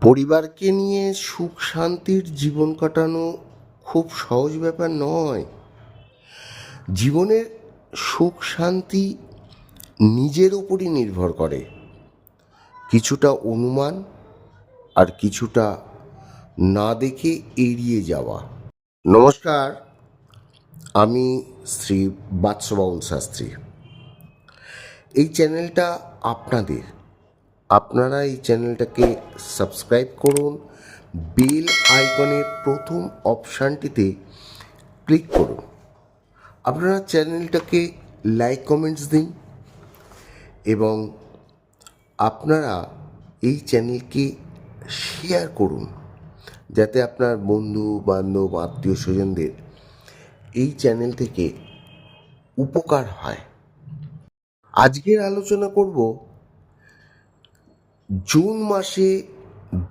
পরিবারকে নিয়ে সুখ শান্তির জীবন কাটানো খুব সহজ ব্যাপার নয়। জীবনের সুখ শান্তি নিজের উপরই নির্ভর করে। কিছুটা অনুমান আর কিছুটা না দেখে এড়িয়ে যাওয়া। নমস্কার, আমি শ্রী বাৎসবাউল শাস্ত্রী। এই চ্যানেলটা আপনাদের আপনারা এই চ্যানেলটাকে সাবস্ক্রাইব করুন, বেল আইকনের প্রথম অপশানটিতে ক্লিক করুন। আপনারা চ্যানেলটাকে লাইক, কমেন্টস দিন এবং আপনারা এই চ্যানেলকে শেয়ার করুন যাতে আপনার বন্ধু, বান্ধব, আত্মীয় স্বজনদের এই চ্যানেল থেকে উপকার হয়। আজকের আলোচনা করব জুন মাসে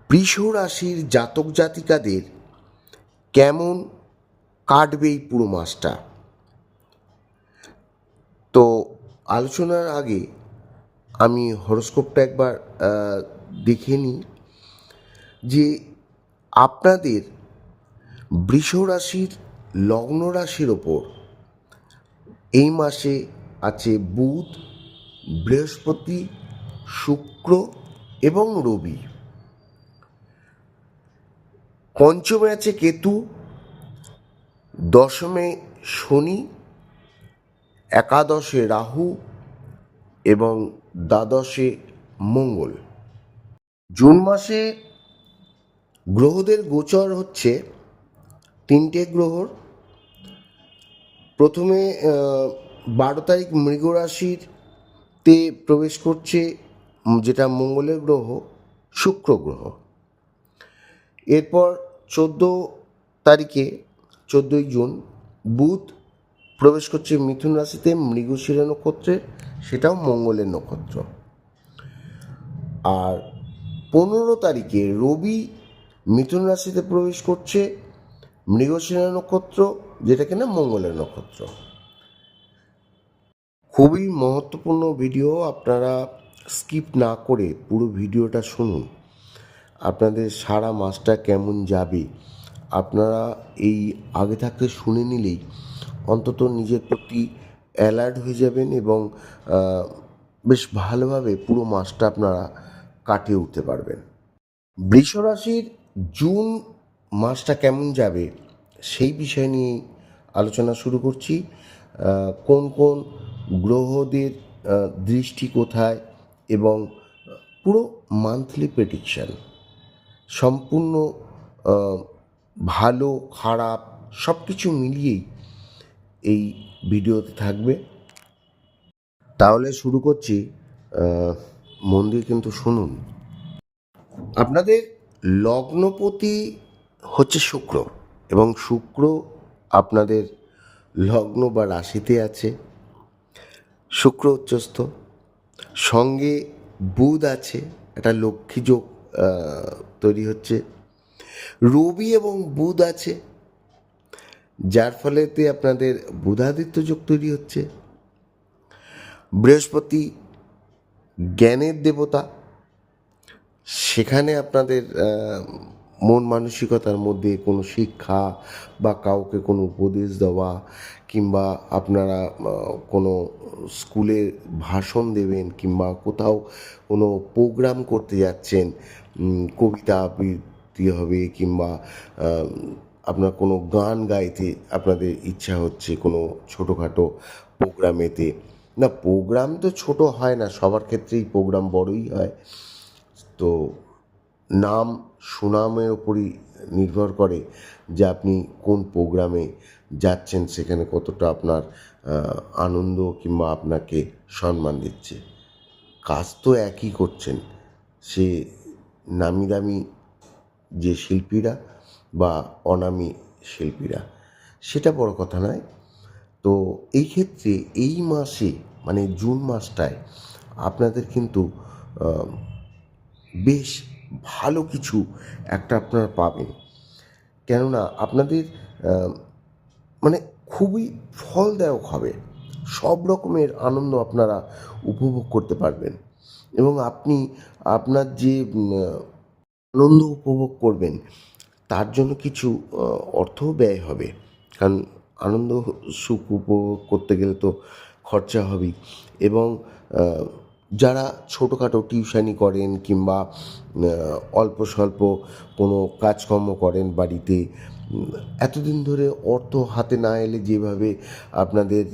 বৃষ রাশির জাতক জাতিকাদের কেমন কাটবে এই পুরো মাসটা? তো আলোচনার আগে আমি হরস্কোপটা একবার দেখে নিই যে আপনাদের বৃষ রাশির লগ্ন রাশির ওপর এই মাসে আছে বুধ, বৃহস্পতি, শুক্র এবং রবি। পঞ্চমে আছে কেতু, দশমে শনি, একাদশে রাহু এবং দ্বাদশে মঙ্গল। জুন মাসে গ্রহদের গোচর হচ্ছে তিনটে গ্রহর। প্রথমে বারো তারিখ মৃগ রাশির তে প্রবেশ করছে যেটা মঙ্গলের গ্রহ, শুক্র গ্রহ। এরপর চোদ্দ তারিখে, চোদ্দোই জুন, বুধ প্রবেশ করছে মিথুন রাশিতে মৃগশিরা নক্ষত্রে, সেটাও মঙ্গলের নক্ষত্র। আর পনেরো তারিখে রবি মিথুন রাশিতে প্রবেশ করছে মৃগশিরা নক্ষত্র, যেটা কিনা মঙ্গলের নক্ষত্র। খুবই মহত্বপূর্ণ ভিডিও, আপনারা স্কিপ না করে পুরো ভিডিওটা শুনুন। আপনাদের সারা মাসটা কেমন যাবে? আপনারা এই আগে থাকতে শুনে নিলেই অন্তত নিজের প্রতি অ্যালার্ট হয়ে যাবেন এবং বেশ ভালোভাবে পুরো মাসটা আপনারা কাটিয়ে উঠতে পারবেন। বৃষ রাশির জুন মাসটা কেমন যাবে সেই বিষয় নিয়ে আলোচনা শুরু করছি। কোন কোন গ্রহদের দৃষ্টি কোথায়? এবং পুরো মান্থলি প্রেডিকশান সম্পূর্ণ ভালো খারাপ সব কিছু মিলিয়েই এই ভিডিওতে থাকবে। তাহলে শুরু করছি আহ, মন দিয়ে কিন্তু শুনুন। আপনাদের লগ্নপতি হচ্ছে শুক্র এবং শুক্র আপনাদের লগ্ন বা রাশিতে আছে। শুক্র উচ্চস্থ। সঙ্গে বুধ আছে, একটা লক্ষ্মী যোগ তৈরি হচ্ছে। রবি এবং বুধ আছে, যার ফলেতে আপনাদের বুধাদিত্য যোগ তৈরি হচ্ছে। বৃহস্পতি জ্ঞানের দেবতা, সেখানে আপনাদের মন মানসিকতার মধ্যে কোনো শিক্ষা বা কাউকে কোনো উপদেশ দেওয়া কিংবা আপনারা কোনো স্কুলে ভাষণ দেবেন কিংবা কোথাও কোনো প্রোগ্রাম করতে যাচ্ছেন কবিতা আবৃত্তি হবে কিংবা আপনার কোনো গান গাইতে আপনাদের ইচ্ছা হচ্ছে কোনো ছোটোখাটো প্রোগ্রামেতে। না, প্রোগ্রাম তো ছোট হয় না, সবার ক্ষেত্রেই প্রোগ্রাম বড়ই হয়। তো নাম, সুনামের ওপরই নির্ভর করে যে আপনি কোন প্রোগ্রামে যাচ্ছেন, সেখানে কতটা আপনার আনন্দ কিংবা আপনাকে সম্মান দিচ্ছে? কাজ তো একই করছেন। সে নামি দামি যে শিল্পীরা বা অনামী শিল্পীরা, সেটা বড় কথা নয়। তো এই ক্ষেত্রে এই মাসে মানে জুন মাসটায় আপনাদের কিন্তু বেশ ভালো কিছু একটা আপনারা পাবেন। কেননা আপনাদের মানে খুবই ফলদায়ক হবে। সব রকমের আনন্দ আপনারা উপভোগ করতে পারবেন। এবং আপনি আপনার যে আনন্দ উপভোগ করবেন, তার জন্য কিছু অর্থ ব্যয় হবে। কারণ আনন্দ সুখ উপভোগ করতে গেলে তো খরচা হবেই। এবং যারা ছোটোখাটো টিউশানি করেন কিংবা অল্প স্বল্প কোনো কাজকর্ম করেন বাড়িতে এতদিন ধরে অর্থ হাতে না এলে যেভাবে আপনাদের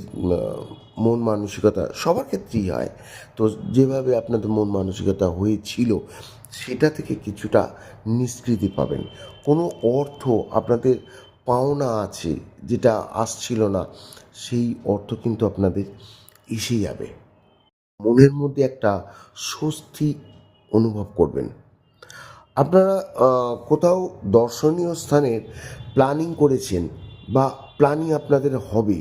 মন মানসিকতা সবার ক্ষেত্রেই হয়, তো যেভাবে আপনাদের মন মানসিকতা হয়েছিল, সেটা থেকে কিছুটা নিষ্কৃতি পাবেন। কোনো অর্থ আপনাদের পাওনা আছে যেটা আসছিল না, সেই অর্থ কিন্তু আপনাদের এসে যাবে। মনের মধ্যে একটা স্বস্তি অনুভব করবেন। আপনারা কোথাও দর্শনীয় স্থানের প্ল্যানিং করেছেন বা প্ল্যানিং আপনাদের হবে।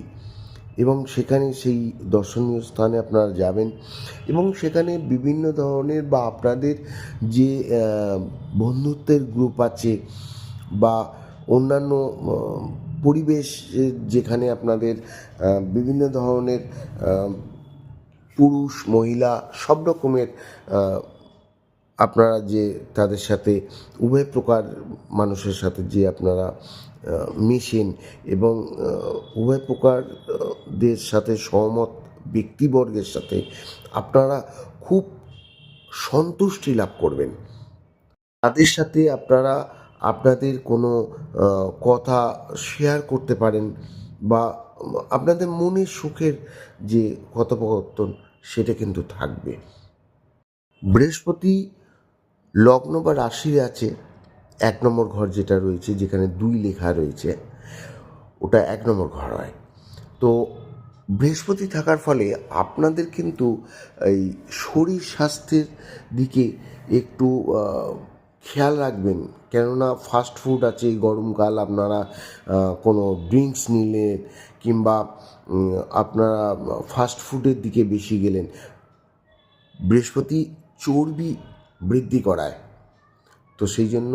এবং সেখানে সেই দর্শনীয় স্থানে আপনারা যাবেন এবং সেখানে বিভিন্ন ধরনের বা আপনাদের যে বন্ধুত্বের গ্রুপ আছে বা অন্যান্য পরিবেশ যেখানে আপনাদের বিভিন্ন ধরনের পুরুষ, মহিলা সব রকমের আপনারা যে তাদের সাথে উভয় প্রকার মানুষের সাথে যে আপনারা মিশেন এবং উভয় প্রকার আহ, দের সাথে সহমত ব্যক্তিবর্গের সাথে আপনারা খুব সন্তুষ্টি লাভ করবেন। তাদের সাথে আপনারা আপনাদের কোনো কথা শেয়ার করতে পারেন বা আপনাদের মনের সুখের যে কথোপকথন সেটা কিন্তু থাকবে। বৃহস্পতি লগ্ন বা রাশির আছে, এক নম্বর ঘর যেটা রয়েছে, যেখানে দুই লেখা রয়েছে, ওটা এক নম্বর ঘর হয়। তো বৃহস্পতি থাকার ফলে আপনাদের কিন্তু এই শরীর স্বাস্থ্যের দিকে একটু খেয়াল রাখবেন। কেননা ফাস্ট ফুড আছে গরমকাল আপনারা কোনো ড্রিঙ্কস নিলেন কিংবা আপনারা ফাস্ট ফুডের দিকে বেশি গেলেন। বৃহস্পতি চর্বি বৃদ্ধি করায়। তো সেই জন্য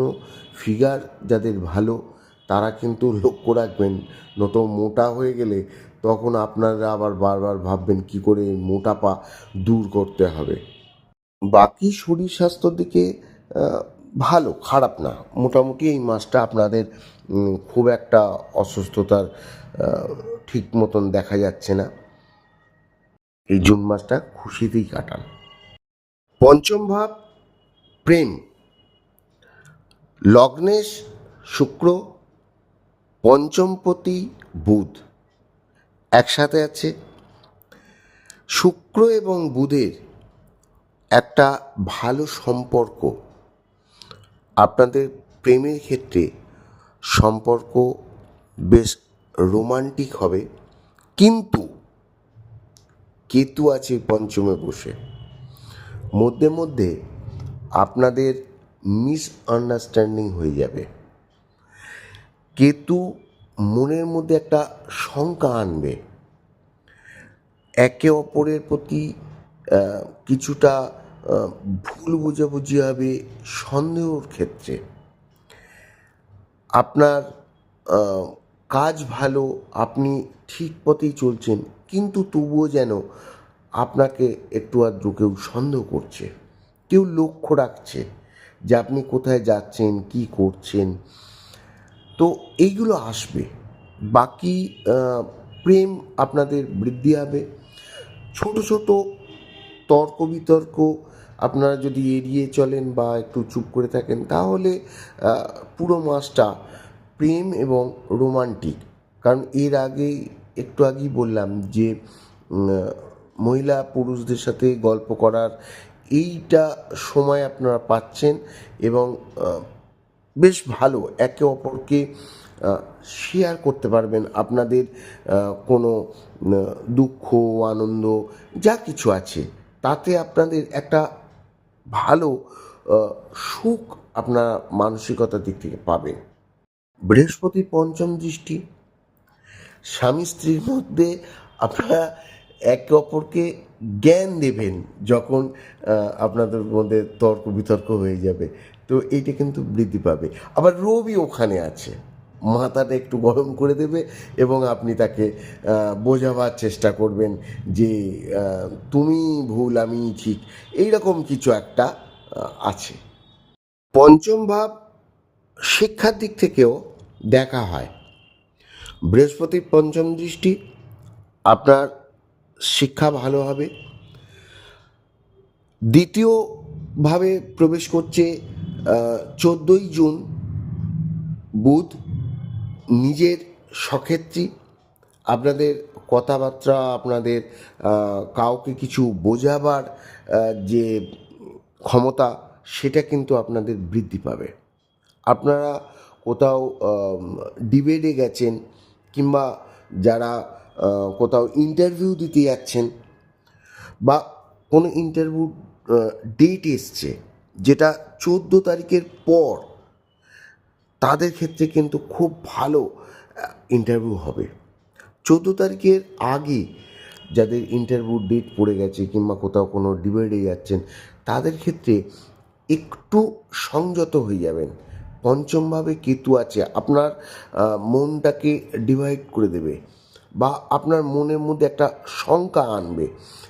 ফিগার যাদের ভালো, তারা কিন্তু লক্ষ্য রাখবেন, নত মোটা হয়ে গেলে তখন আপনারা আবার বারবার ভাববেন কি করে মোটাপা দূর করতে হবে। বাকি শরীর স্বাস্থ্যর দিকে ভালো, খারাপ না। মোটামুটি এই মাসটা আপনাদের খুব একটা অসুস্থতার ঠিক মতন দেখা যাচ্ছে না। এই জুন মাসটা খুশিতেই কাটান। পঞ্চম ভাব প্রেম। লগ্নেশ, শুক্র পঞ্চমপতি বুধ। একসাথে আছে। শুক্র এবং বুধের একটা ভালো সম্পর্ক। আপনাদের প্রেমের ক্ষেত্রে সম্পর্ক বেশ রোমান্টিক হবে। কিন্তু কেতু আছে পঞ্চমে বসে। মধ্যে মধ্যে আপনাদের মিসআন্ডারস্ট্যান্ডিং হয়ে যাবে। কেতু মনের মধ্যে একটা শঙ্কা আনবে। একে অপরের প্রতি কিছুটা ভুল বোঝাবুঝি হবে সন্দেহর ক্ষেত্রে। আপনার কাজ ভালো, আপনি ঠিক পথেই চলছেন, কিন্তু তবুও যেন আপনাকে একটু আধটু কেউ সন্দেহ করছে। কেউ লক্ষ্য রাখছে যে আপনি কোথায় যাচ্ছেন, কি করছেন। তো এইগুলো আসবে। বাকি প্রেম আপনাদের বৃদ্ধি হবে। ছোট ছোট তর্ক বিতর্ক আপনারা যদি এড়িয়ে চলেন বা একটু চুপ করে থাকেন, তাহলে পুরো মাসটা প্রেম এবং রোমান্টিক। কারণ এর আগে একটু আগেই বললাম যে মহিলা পুরুষদের সাথে গল্প করার এইটা সময় আপনারা পাচ্ছেন এবং বেশ ভালো। একে অপরকে শেয়ার করতে পারবেন। আপনাদের কোনো দুঃখ, আনন্দ, যা কিছু আছে, তাতে আপনাদের একটা ভালো সুখ আপনারা মানসিকতার দিক থেকে পাবেন। বৃহস্পতির পঞ্চম দৃষ্টি স্বামী স্ত্রীর মধ্যে আপনারা একে অপরকে জ্ঞান দেবেন যখন আপনাদের মধ্যে তর্ক বিতর্ক হয়ে যাবে। তো এইটা কিন্তু বৃদ্ধি পাবে। আবার রবি ওখানে আছে। মাথাটা একটু গরম করে দেবে এবং আপনি তাকে বোঝাবার চেষ্টা করবেন যে তুমি ভুল, আমি ঠিক। এইরকম কিছু একটা আছে। পঞ্চম ভাব, শিক্ষার দিক থেকেও দেখা হয়। বৃহস্পতির পঞ্চম দৃষ্টি, আপনার শিক্ষা ভালো হবে। দ্বিতীয়ভাবে প্রবেশ করছে চোদ্দোই জুন বুধ, নিজের সক্ষেত্রী আপনাদের কথাবার্তা, আপনাদের কাউকে কিছু বোঝাবার যে ক্ষমতা, সেটা কিন্তু আপনাদের বৃদ্ধি পাবে। আপনারা কোথাও ডিবেটে গেছেন, কিংবা যারা কোথাও ইন্টারভিউ দিতে যাচ্ছেন বা কোনো ইন্টারভিউ ডেট এসছে যেটা চোদ্দ তারিখের পর, তাদের ক্ষেত্রে কিন্তু খুব ভালো ইন্টারভিউ হবে। চোদ্দ তারিখের আগে যাদের ইন্টারভিউ ডেট পড়ে গেছে কিংবা কোথাও কোনো ডিবেটে যাচ্ছেন, তাদের ক্ষেত্রে একটু সংযত হয়ে যাবেন। পঞ্চমভাবে কেতু আছে, আপনার মনটাকে ডিভাইড করে দেবে। বা আপনার মনের মধ্যে একটা শঙ্কা আনবে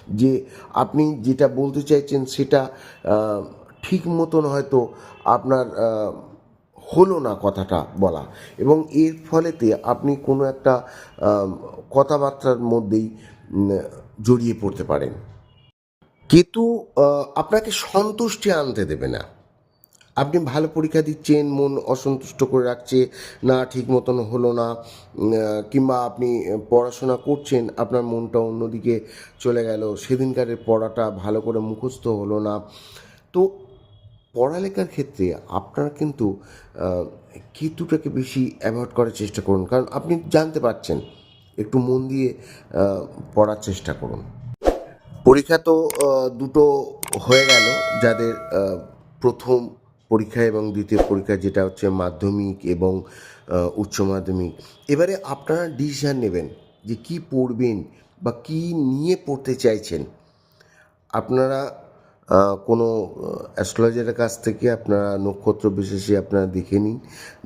যে আপনি যেটা বলতে চাইছেন সেটা ঠিক মতন হয়তো আপনার হলো না কথাটা বলা। এবং এর ফলেতে আপনি কোনো একটা কথাবার্তার মধ্যেই জড়িয়ে পড়তে পারেন। কেতু আপনাকে সন্তুষ্টি আনতে দেবে না। আপনি ভালো পরীক্ষা দিচ্ছেন, মন অসন্তুষ্ট করে রাখছে, না ঠিক মতন হলো না কিংবা আপনি পড়াশোনা করছেন, আপনার মনটা অন্যদিকে চলে গেল, সেদিনকারের পড়াটা ভালো করে মুখস্থ হলো না। তো পড়ালেখার ক্ষেত্রে আপনারা কিন্তু কেতুটাকে বেশি অ্যাভয়েড করার চেষ্টা করুন। কারণ আপনি জানতে পারছেন, একটু মন দিয়ে পড়ার চেষ্টা করুন। পরীক্ষা তো দুটো হয়ে গেল, যাদের প্রথম পরীক্ষা এবং দ্বিতীয় পরীক্ষা যেটা হচ্ছে মাধ্যমিক এবং উচ্চ মাধ্যমিক। এবারে আপনারা ডিসিশান নেবেন যে কি পড়বেন বা কি নিয়ে পড়তে চাইছেন। আপনারা কোনো অ্যাস্ট্রোলজারের কাছ থেকে আপনারা নক্ষত্র বিশেষে আপনারা দেখে নিন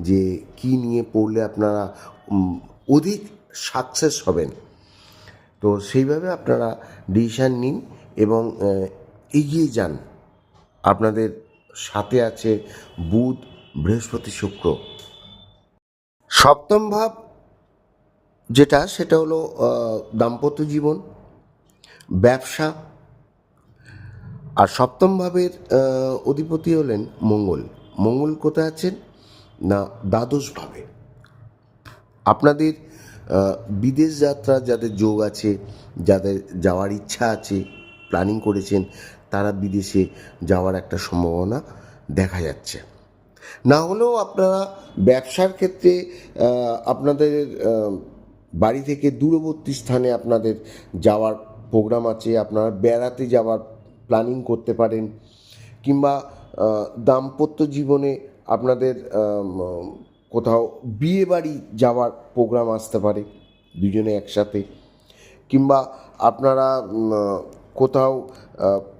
যে কি নিয়ে পড়লে আপনারা অধিক সাকসেস হবেন। তো সেইভাবে আপনারা ডিসিশান নিন এবং এগিয়ে যান। আপনাদের সাথে আছে বুধ, বৃহস্পতি, শুক্র। সপ্তম ভাব যেটা, সেটা হলো দাম্পত্য জীবন, ব্যবসা। আর সপ্তম ভাবের অধিপতি হলেন মঙ্গল। মঙ্গল কোথায় আছেন? না, দ্বাদশ ভাবে। আপনাদের বিদেশ যাত্রা যাদের যোগ আছে, যাদের যাওয়ার ইচ্ছা আছে প্ল্যানিং করেছেন তারা বিদেশে যাওয়ার একটা সম্ভাবনা দেখা যাচ্ছে। না হলেও আপনারা ব্যবসার ক্ষেত্রে আপনাদের বাড়ি থেকে দূরবর্তী স্থানে আপনাদের যাওয়ার প্রোগ্রাম আছে, আপনারা বেড়াতে যাওয়ার প্ল্যানিং করতে পারেন, কিংবা দাম্পত্য জীবনে আপনাদের কোথাও বিয়ে বাড়ি যাওয়ার প্রোগ্রাম আসতে পারে, দুজনে একসাথে, কিংবা আপনারা কোথাও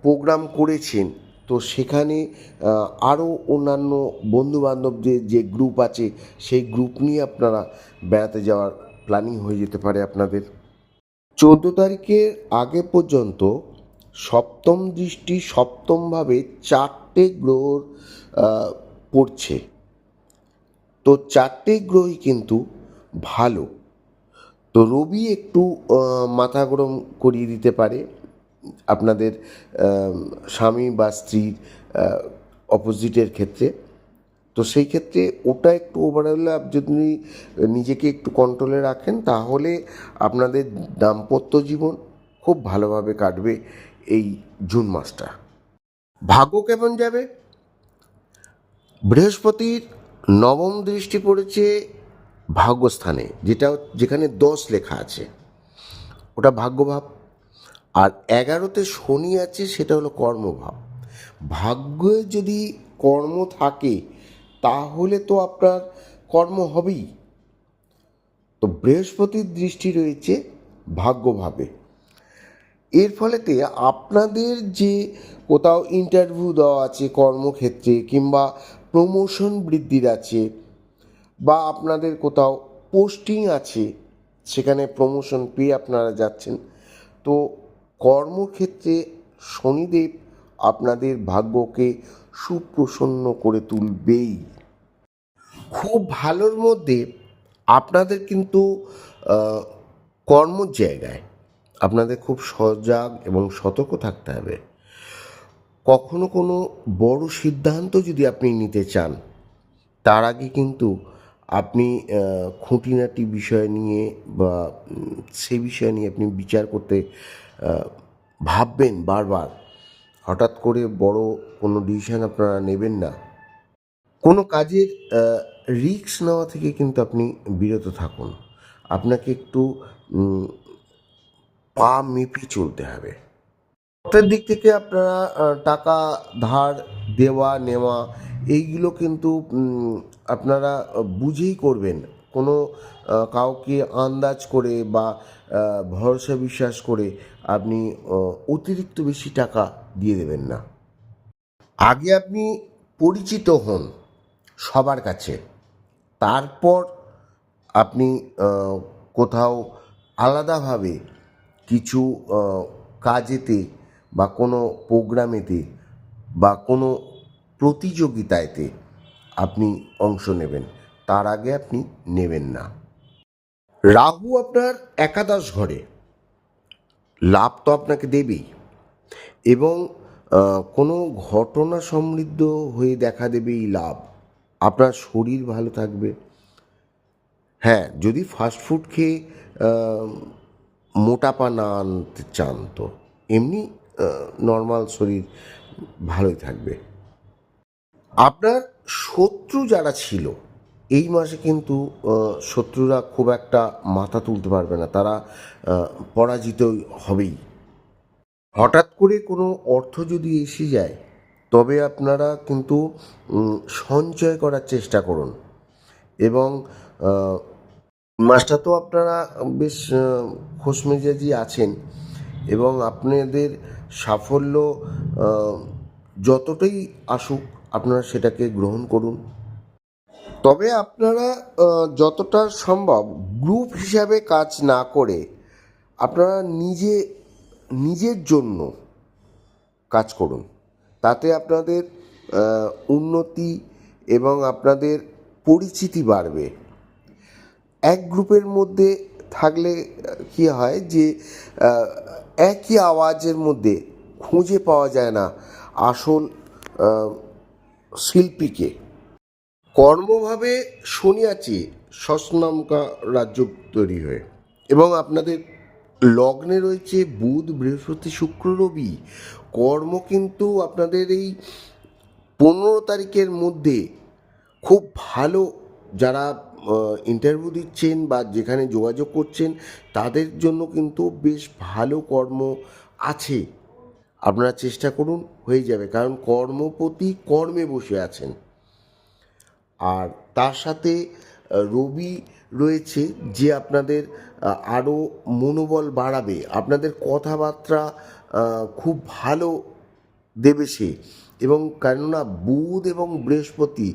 প্রোগ্রাম করেছেন, তো সেখানে আরও অন্যান্য বন্ধুবান্ধবদের যে গ্রুপ আছে, সেই গ্রুপ নিয়ে আপনারা বেড়াতে যাওয়ার প্ল্যানিং হয়ে যেতে পারে আপনাদের। চোদ্দ তারিখের আগে পর্যন্ত সপ্তম দৃষ্টি সপ্তমভাবে চারটে গ্রহর পড়ছে। তো চারটে গ্রহই কিন্তু ভালো। তো রবি একটু মাথা গরম করিয়ে দিতে পারে। আপনাদের স্বামী বা স্ত্রীর অপোজিটের ক্ষেত্রে। তো সেই ক্ষেত্রে ওটা একটু ওভারঅল আপনি যদি নিজেকে একটু কন্ট্রোলে রাখেন, তাহলে আপনাদের দাম্পত্য জীবন খুব ভালোভাবে কাটবে এই জুন মাসটা। ভাগ্য কেমন যাবে? বৃহস্পতির নবম দৃষ্টি পড়েছে ভাগ্যস্থানে, যেটা যেখানে দশ লেখা আছে। ওটা ভাগ্যভাব। আর এগারোতে শনি আছে, সেটা হলো কর্মভাব। ভাগ্যে যদি কর্ম থাকে, তাহলে তো আপনার কর্ম হবেই। তো বৃহস্পতির দৃষ্টি রয়েছে ভাগ্যভাবে। এর ফলেতে আপনাদের যে কোথাও ইন্টারভিউ দেওয়া আছে কর্মক্ষেত্রে কিংবা প্রমোশন বৃদ্ধির আছে বা আপনাদের কোথাও পোস্টিং আছে, সেখানে প্রমোশন পেয়ে আপনারা যাচ্ছেন, তো কর্মক্ষেত্রে শনিদেব আপনাদের ভাগ্যকে সুপ্রসন্ন করে তুলবেই। খুব ভালোর মধ্যে আপনাদের কিন্তু আহ, কর্মর জায়গায় আপনাদের খুব সজাগ এবং সতর্ক থাকতে হবে। কখনো কোনো বড় সিদ্ধান্ত যদি আপনি নিতে চান তার আগে কিন্তু আপনি খুঁটিনাটি বিষয় নিয়ে বা সে বিষয় নিয়ে আপনি বিচার করতে ভাববেন বারবার, হঠাৎ করে বড় কোনো ডিসিশন আপনারা নেবেন না। কোনো কাজের রিস্ক নেওয়া থেকে কিন্তু আপনি বিরত থাকুন। আপনাকে একটু পা মেপে চলতে হবে। অর্থের দিক থেকে আপনারা টাকা ধার দেওয়া, নেওয়া, এইগুলো কিন্তু আপনারা বুঝেই করবেন। কোনো কাউকে আন্দাজ করে বা ভরসা বিশ্বাস করে আপনি অতিরিক্ত বেশি টাকা দিয়ে দেবেন না। আগে আপনি পরিচিত হন সবার কাছে। তারপর আপনি কোথাও আলাদাভাবে কিছু কাজেতে বা কোনো প্রোগ্রামেতে বা কোনো প্রতিযোগিতায়তে আপনি অংশ নেবেন। তার আগে আপনি নেবেন না। রাহু আপনার একাদশ ঘরে। লাভ তো আপনাকে দেবেই। এবং কোনো ঘটনা সমৃদ্ধ হয়ে দেখা দেবে এই লাভ। আপনার শরীর ভালো থাকবে। হ্যাঁ যদি ফাস্টফুড খেয়ে মোটাপা না আনতে চান তো, এমনি নর্মাল শরীর ভালোই থাকবে। আপনার শত্রু যারা ছিল এই মাসে কিন্তু শত্রুরা খুব একটা মাথা তুলতে পারবে না। তারা পরাজিত হবেই। হঠাৎ করে কোনো অর্থ যদি এসে যায়, তবে আপনারা কিন্তু সঞ্চয় করার চেষ্টা করুন। এবং মাসটা তো আপনারা বেশ খোশমেজাজি আছেন। এবং আপনাদের সাফল্য যতটাই আসুক, আপনারা সেটাকে গ্রহণ করুন। তবে আপনারা যতটা সম্ভব গ্রুপ হিসাবে কাজ না করে আপনারা নিজে, নিজের জন্য কাজ করুন। তাতে আপনাদের উন্নতি এবং আপনাদের পরিচিতি বাড়বে। এক গ্রুপের মধ্যে থাকলে কি হয় যে একই আওয়াজের মধ্যে খুঁজে পাওয়া যায় না আসল শিল্পীকে। কর্মভাবে শনি আছে সসনামকা রাজ্য তৈরি হয়ে। এবং আপনাদের লগ্নে রয়েছে বুধ, বৃহস্পতি, শুক্র, রবি। কর্ম কিন্তু আপনাদের এই পনেরো তারিখের মধ্যে খুব ভালো যারা ইন্টারভিউ দিচ্ছেন বা যেখানে যোগাযোগ করছেন, তাদের জন্য কিন্তু বেশ ভালো কর্ম আছে। আপনারা চেষ্টা করুন, হয়ে যাবে। কারণ কর্মপতি কর্মে বসে আছেন। আর তার সাথে রবি রয়েছে যে আপনাদের আরও মনোবল বাড়াবে। আপনাদের কথাবার্তা খুব ভালো দেবে সে। এবং কেননা বুধ এবং বৃহস্পতি,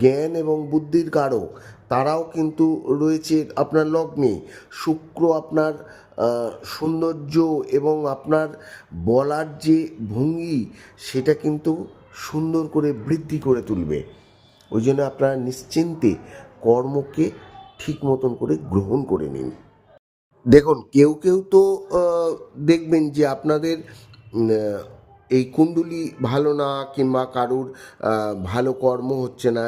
জ্ঞান এবং বুদ্ধির কারক, তারাও কিন্তু রয়েছে আপনার লগ্নে। শুক্র আপনার সৌন্দর্য এবং আপনার বলার যে ভঙ্গি, সেটা কিন্তু সুন্দর করে বৃদ্ধি করে তুলবে। ওই জন্য আপনারা নিশ্চিন্তে কর্মকে ঠিক মতন করে গ্রহণ করে নিন। দেখুন, কেউ কেউ তো দেখবেন যে আপনাদের এই কুণ্ডলি ভালো না কিংবা কারুর ভালো কর্ম হচ্ছে না,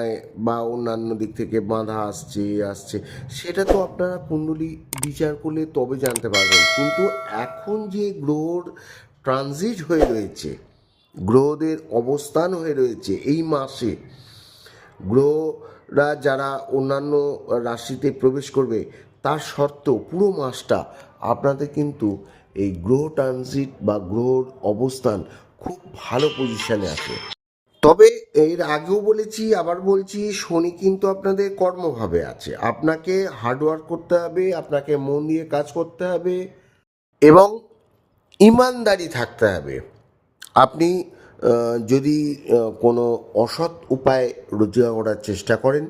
বা অন্যান্য দিক থেকে বাধা আসছে আসছে, সেটা তো আপনারা কুণ্ডলি বিচার করলে তবে জানতে পারবেন। কিন্তু এখন যে গ্রহর ট্রানজিট হয়ে রয়েছে, গ্রহদের অবস্থান হয়ে রয়েছে, এই মাসে গ্রহরা যারা অন্যান্য রাশিতে প্রবেশ করবে, তার সত্ত্বেও পুরো মাসটা আপনাদের কিন্তু এই গ্রহ ট্রানজিট বা গ্রহর অবস্থান খুব ভালো পজিশনে আছে। তবে এর আগেও বলেছি, আবার বলছি, শনি কিন্তু আপনাদের কর্মভাবে আছে। আপনাকে হার্ডওয়ার্ক করতে হবে, আপনাকে মন দিয়ে কাজ করতে হবে এবং ইমানদারি থাকতে হবে। আপনি যদি কোনো অসৎ উপায় রোজগার করার চেষ্টা করেন,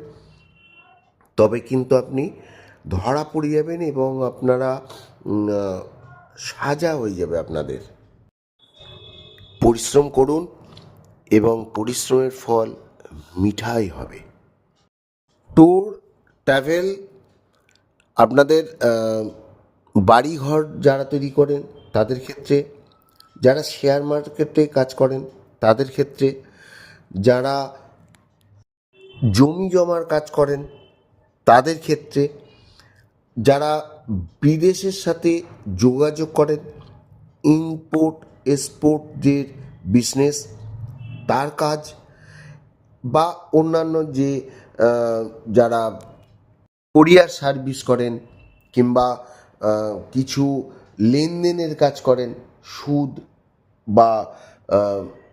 তবে কিন্তু আপনি ধরা পড়ে যাবেন এবং আপনারা সাজা হয়ে যাবে আপনাদের। পরিশ্রম করুন এবং পরিশ্রমের ফল মিঠাই হবে। ট্যুর ট্রাভেল আপনাদের বাড়িঘর যারা তৈরি করেন, তাদের ক্ষেত্রে যারা শেয়ার মার্কেটে কাজ করেন তাদের ক্ষেত্রে যারা জমি জমার কাজ করেন, তাদের ক্ষেত্রে যারা বিদেশের সাথে যোগাযোগ করেন ইম্পোর্ট এক্সপোর্টের বিজনেস তার কাজ বা অন্যান্য যে যারা কোরিয়ার সার্ভিস করেন কিংবা কিছু লেনদেনের কাজ করেন, সুদ বা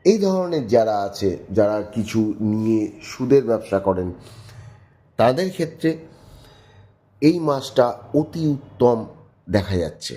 এই ধরনের যারা আছে, যারা কিছু নিয়ে সুদের ব্যবসা করেন, তাদের ক্ষেত্রে এই মাসটা অতি উত্তম দেখা যাচ্ছে।